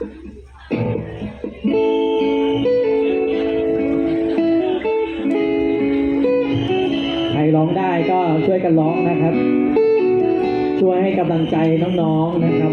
ใครร้องได้ก็ช่วยกันร้องนะครับ ช่วยให้กำลังใจน้องๆนนะครับ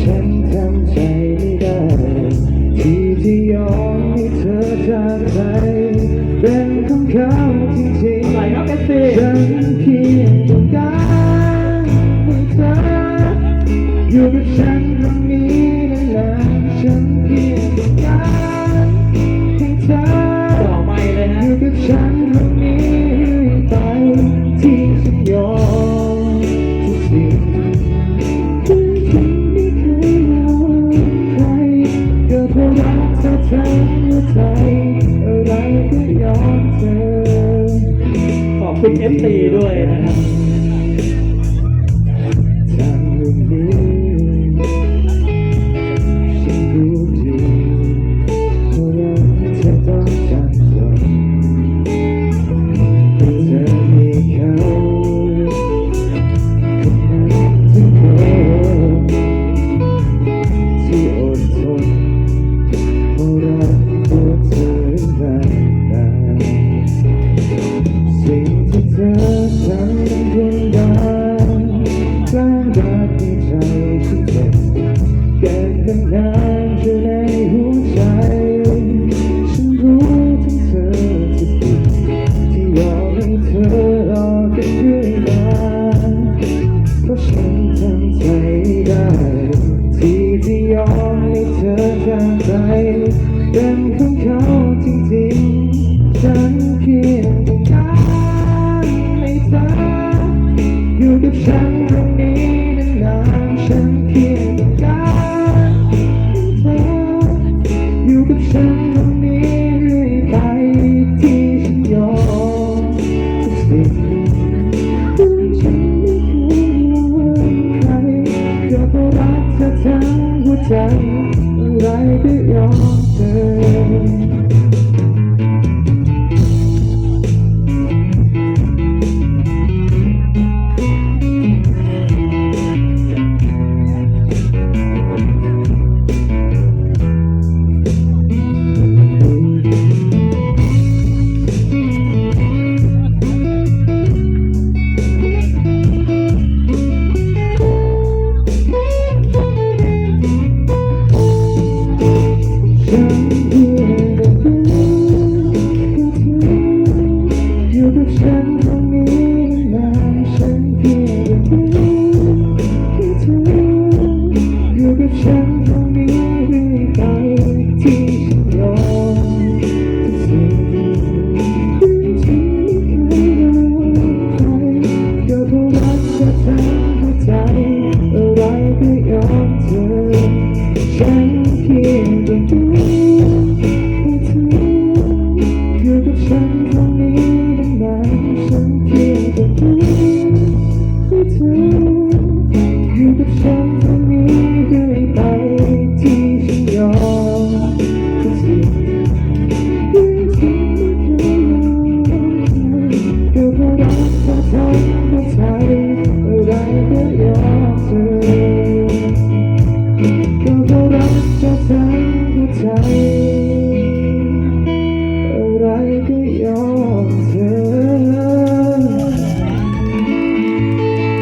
ฉันทำใจไม่ได้ ที่จะยอมให้เธอจากไปเป็นของเขาจริงๆไหลครับเอสซีฉันเพียงต้องการให้เธออยู่กับฉัน ขอบคุณเอฟซีด้วยนะครับ ยอมให้เธอจากไปเป็นของเขาจริงๆฉันคิด เพราะรักเธอทั้งหัวใจอะไรก็ยอมเธอ 有你。 แต่ทำให้ใจอะไรก็ยอมเธอก็รักจะทำให้ใจ